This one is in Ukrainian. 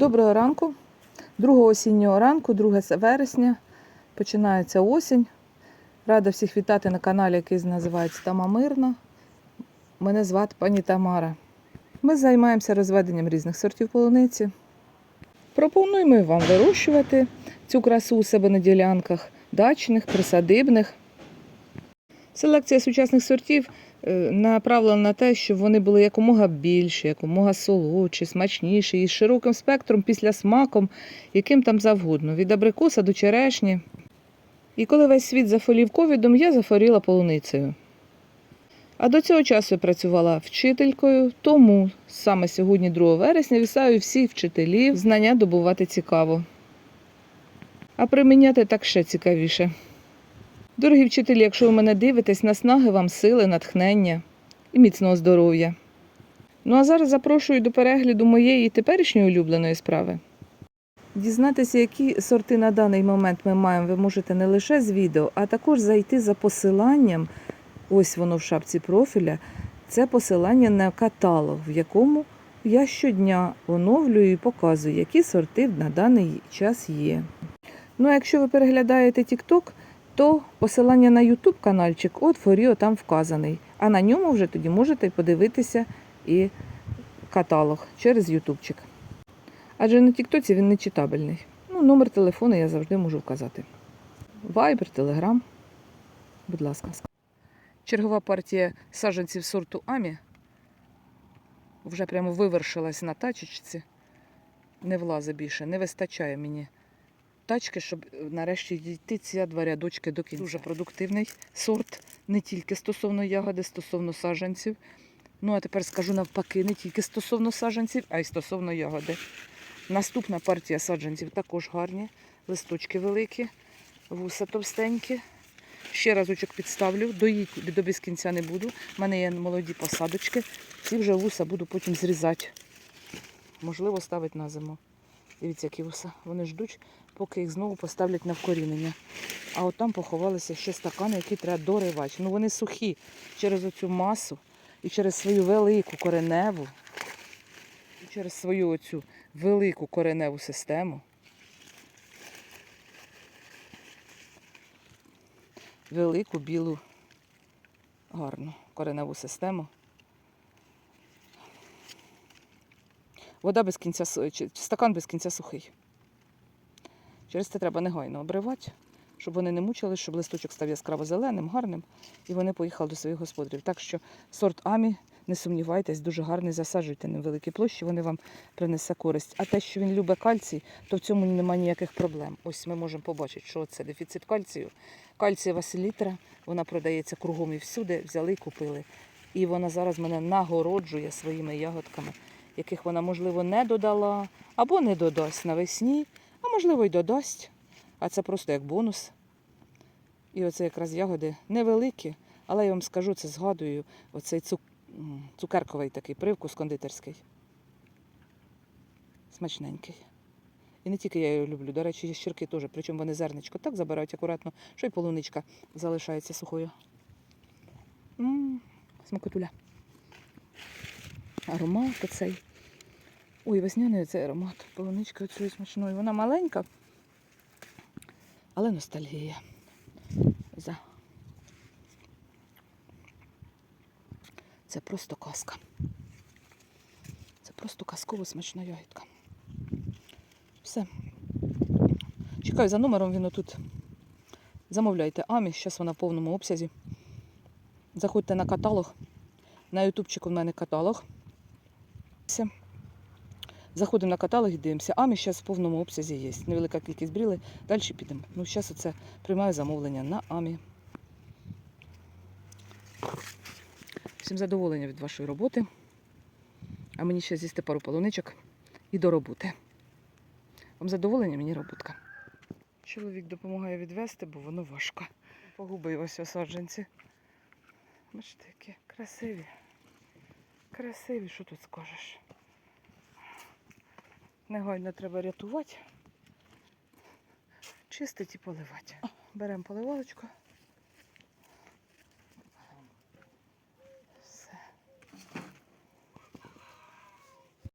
Доброго ранку. 2 осіннього ранку, 2 вересня. Починається осінь. Рада всіх вітати на каналі, який називається Тама Мирна. Мене звати пані Тамара. Ми займаємося розведенням різних сортів полуниці. Пропонуємо вам вирощувати цю красу у себе на ділянках дачних, присадибних. Селекція сучасних сортів направлена на те, щоб вони були якомога більші, якомога солодші, смачніші і з широким спектром після смаком, яким там завгодно, від абрикоса до черешні. І коли весь світ зафолів ковідом, я зафоріла полуницею. А до цього часу я працювала вчителькою, тому саме сьогодні, 2 вересня, вітаю всіх вчителів знання добувати цікаво. А приміняти так ще цікавіше. Дорогі вчителі, якщо ви мене дивитесь, наснаги вам сили, натхнення і міцного здоров'я. Ну а зараз запрошую до перегляду моєї теперішньої улюбленої справи. Дізнатися, які сорти на даний момент ми маємо, ви можете не лише з відео, а також зайти за посиланням, ось воно в шапці профіля, це посилання на каталог, в якому я щодня оновлюю і показую, які сорти на даний час є. Ну а якщо ви переглядаєте TikTok, то посилання на YouTube каналчик от Форіо там вказаний. А на ньому вже тоді можете подивитися і каталог через ютубчик. Адже на Тіктоці він не читабельний. Ну, номер телефону я завжди можу вказати. Вайбер, Телеграм. Будь ласка. Чергова партія саджанців сорту Амі вже прямо вивершилась на тачечці. Не влазить більше, не вистачає мені тачки, щоб е, нарешті дійти ці два рядочки до кінця. Дуже продуктивний сорт, не тільки стосовно ягоди, стосовно саджанців. Ну, а тепер скажу навпаки, не тільки стосовно саджанців, а й стосовно ягоди. Наступна партія саджанців також гарні, листочки великі, вуса товстенькі. Ще разочок підставлю, доїть до без кінця не буду. У мене є молоді посадочки. Ці вже вуса буду потім зрізати. Можливо, ставити на зиму. Дивіться, які вуса. Вони ждуть, поки їх знову поставлять на вкорінення. А от там поховалися ще стакани, які треба доривати. Ну вони сухі через оцю масу і через свою велику кореневу, і через свою оцю велику кореневу систему. Велику білу гарну кореневу систему. Вода без кінця чи стакан без кінця сухий. Через це треба негайно обривати, щоб вони не мучились, щоб листочок став яскраво зеленим, гарним, і вони поїхали до своїх господарів. Так що сорт Амі, не сумнівайтесь, дуже гарний, засаджуйте на великі площі, вони вам принесе користь. А те, що він любить кальцій, то в цьому немає ніяких проблем. Ось ми можемо побачити, що це дефіцит кальцію. Кальцієва селітра, вона продається кругом і всюди, взяли і купили. І вона зараз мене нагороджує своїми ягодками, яких вона, можливо, не додала або не додасть навесні, а можливо, й додасть. А це просто як бонус. І оце якраз ягоди невеликі, але я вам скажу, це згадую, оцей цук... цукерковий такий привкус кондитерський. Смачненький. І не тільки я його люблю, до речі, щірки теж, причому вони зерничко так забирають акуратно, що й полуничка залишається сухою. М, Смакотуля. Аромат оцей. Ой, весняний цей аромат. Полуничка оцієї смачної. Вона маленька, але ностальгія. За. Це просто казка. Це просто казково смачна ягідка. Все. Чекаю за номером, він отут. Замовляйте Амі, зараз вона в повному обсязі. Заходьте на каталог. На ютубчику в мене каталог. Все. Заходимо на каталог і дивимося. Амі зараз в повному обсязі є. Невелика кількість бріли. Далі підемо. Ну, зараз оце приймаю замовлення на Амі. Всім задоволення від вашої роботи. А мені ще з'їсти пару полуничок і до роботи. Вам задоволення, мені роботка. Чоловік допомагає відвести, бо воно важко. Погубилося саджанці. Бачите, які красиві. Красиві, що тут скажеш. Негайно треба рятувати, чистити і поливати. Беремо поливалочку.